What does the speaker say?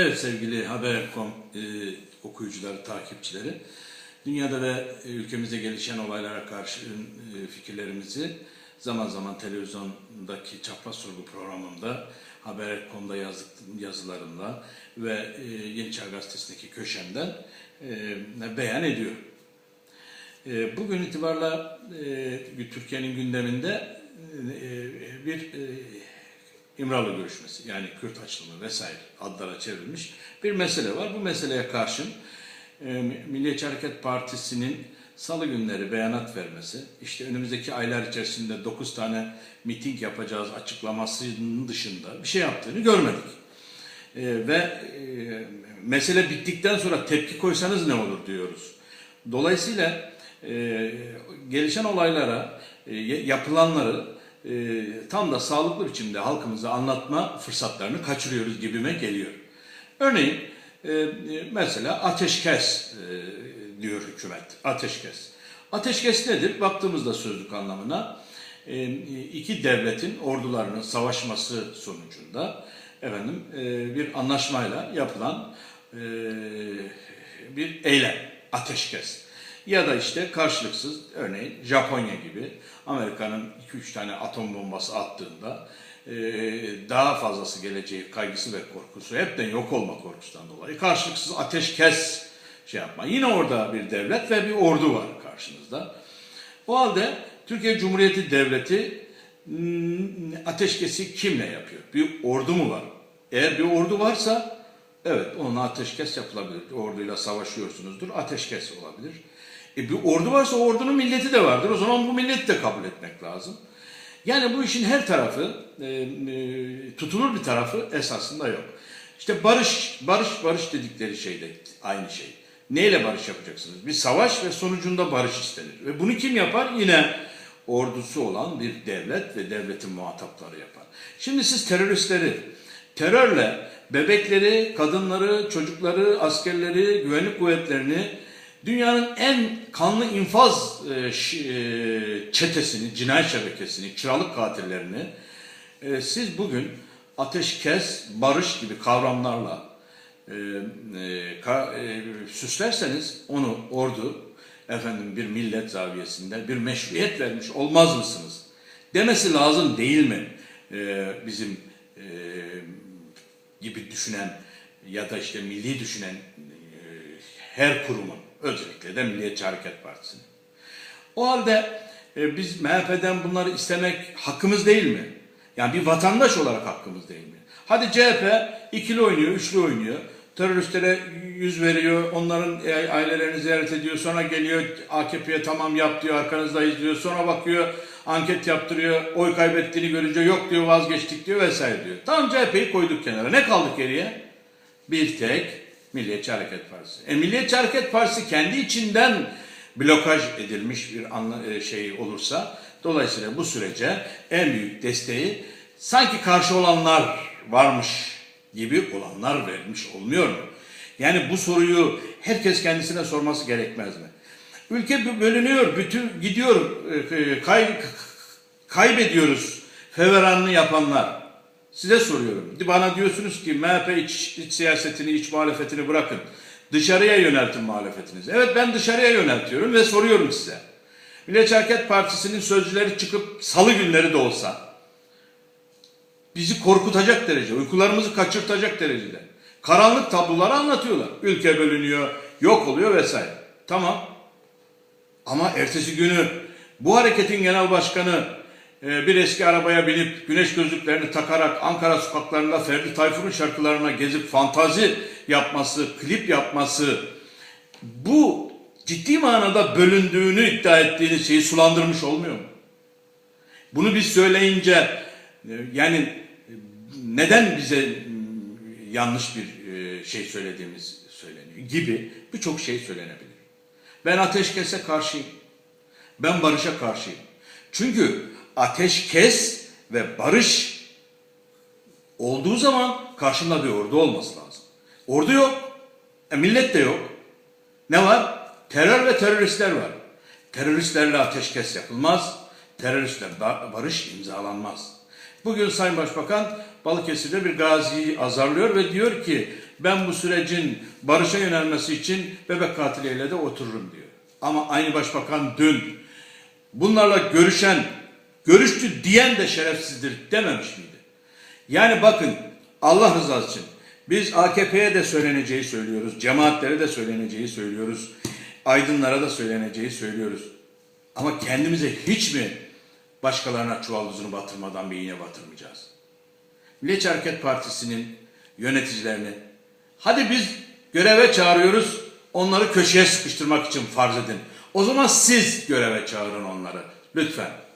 Evet sevgili Haber.com e, okuyucuları, takipçileri. Dünyada ve e, ülkemizde gelişen olaylara karşı e, fikirlerimizi zaman zaman televizyondaki çapraz sorgu programımda Haber.com'da yazdık yazılarımla ve e, Yeni Çağ Gazetesi'ndeki köşemden e, beyan ediyor. E, bugün itibarla e, Türkiye'nin gündeminde e, bir e, İmralı görüşmesi yani Kürt açılımı vesaire adlara çevrilmiş bir mesele var. Bu meseleye karşın e, Milliyetçi Hareket Partisi'nin salı günleri beyanat vermesi, işte önümüzdeki aylar içerisinde 9 tane miting yapacağız açıklamasının dışında bir şey yaptığını görmedik. E, ve e, mesele bittikten sonra tepki koysanız ne olur diyoruz. Dolayısıyla e, gelişen olaylara, e, yapılanları e, tam da sağlıklı biçimde halkımıza anlatma fırsatlarını kaçırıyoruz gibime geliyor. Örneğin e, e, mesela ateşkes e, diyor hükümet. Ateşkes. Ateşkes nedir? Baktığımızda sözlük anlamına e, iki devletin ordularının savaşması sonucunda efendim e, bir anlaşmayla yapılan e, bir eylem. Ateşkes. Ya da işte karşılıksız örneğin Japonya gibi Amerika'nın 2-3 tane atom bombası attığında e, daha fazlası geleceği kaygısı ve korkusu hepten yok olma korkusundan dolayı karşılıksız ateşkes şey yapma. Yine orada bir devlet ve bir ordu var karşınızda. O halde Türkiye Cumhuriyeti Devleti hmm, ateşkesi kimle yapıyor? Bir ordu mu var? Eğer bir ordu varsa evet onunla ateşkes yapılabilir. Orduyla savaşıyorsunuzdur. Ateşkes olabilir. E bir ordu varsa ordunun milleti de vardır. O zaman bu milleti de kabul etmek lazım. Yani bu işin her tarafı, e, e, tutulur bir tarafı esasında yok. İşte barış, barış, barış dedikleri şey de aynı şey. Neyle barış yapacaksınız? Bir savaş ve sonucunda barış istenir. Ve bunu kim yapar? Yine ordusu olan bir devlet ve devletin muhatapları yapar. Şimdi siz teröristleri, terörle bebekleri, kadınları, çocukları, askerleri, güvenlik kuvvetlerini dünyanın en kanlı infaz e, e, çetesini, cinayet şebekesini, kiralık katillerini e, siz bugün ateşkes, barış gibi kavramlarla ka- süslerseniz onu ordu, efendim bir millet zaviyesinde bir meşruiyet vermiş olmaz mısınız? Demesi lazım değil mi? Bizim gibi düşünen ya da işte milli düşünen her kurumun özellikle de Milliyetçi Hareket Partisi'nin. O halde e, biz MHP'den bunları istemek hakkımız değil mi? Yani bir vatandaş olarak hakkımız değil mi? Hadi CHP ikili oynuyor, üçlü oynuyor. Teröristlere yüz veriyor, onların e, ailelerini ziyaret ediyor. Sonra geliyor AKP'ye tamam yap diyor, arkanızdayız diyor. Sonra bakıyor, anket yaptırıyor, oy kaybettiğini görünce yok diyor, vazgeçtik diyor vesaire diyor. Tamam CHP'yi koyduk kenara. Ne kaldık geriye? Bir tek Milliyetçi Hareket Partisi. E, Milliyetçi Hareket Partisi kendi içinden blokaj edilmiş bir e, şey olursa dolayısıyla bu sürece en büyük desteği sanki karşı olanlar varmış gibi olanlar vermiş olmuyor mu? Yani bu soruyu herkes kendisine sorması gerekmez mi? Ülke bölünüyor, bütün gidiyor, e, kay, kaybediyoruz feveranını yapanlar. Size soruyorum. Bana diyorsunuz ki MHP iç, iç siyasetini, iç muhalefetini bırakın. Dışarıya yöneltin muhalefetinizi. Evet ben dışarıya yöneltiyorum ve soruyorum size. Milliyetçi Hareket Partisi'nin sözcüleri çıkıp salı günleri de olsa bizi korkutacak derece, uykularımızı kaçırtacak derecede karanlık tabloları anlatıyorlar. Ülke bölünüyor, yok oluyor vesaire. Tamam. Ama ertesi günü bu hareketin genel başkanı bir eski arabaya binip güneş gözlüklerini takarak Ankara sokaklarında Ferdi Tayfur'un şarkılarına gezip fantazi yapması, klip yapması bu ciddi manada bölündüğünü iddia ettiğiniz şeyi sulandırmış olmuyor mu? Bunu biz söyleyince e, yani e, neden bize m, yanlış bir e, şey söylediğimiz söyleniyor gibi birçok şey söylenebilir. Ben ateşkese karşıyım. Ben barışa karşıyım. Çünkü ateşkes ve barış olduğu zaman karşımda bir ordu olması lazım. Ordu yok. E, millet de yok. Ne var? Terör ve teröristler var. Teröristlerle ateşkes yapılmaz. Teröristle ba- barış imzalanmaz. Bugün Sayın Başbakan Balıkesir'de bir gaziyi azarlıyor ve diyor ki ben bu sürecin barışa yönelmesi için bebek katiliyle de otururum diyor. Ama aynı başbakan dün bunlarla görüşen, görüştü diyen de şerefsizdir dememiş miydi? Yani bakın Allah rızası için biz AKP'ye de söyleneceği söylüyoruz, cemaatlere de söyleneceği söylüyoruz, aydınlara da söyleneceği söylüyoruz. Ama kendimize hiç mi başkalarına çuval uzunu batırmadan bir iğne batırmayacağız? Milliyetçi Hareket Partisi'nin yöneticilerini hadi biz göreve çağırıyoruz onları köşeye sıkıştırmak için farz edin. O zaman siz göreve çağırın onları lütfen.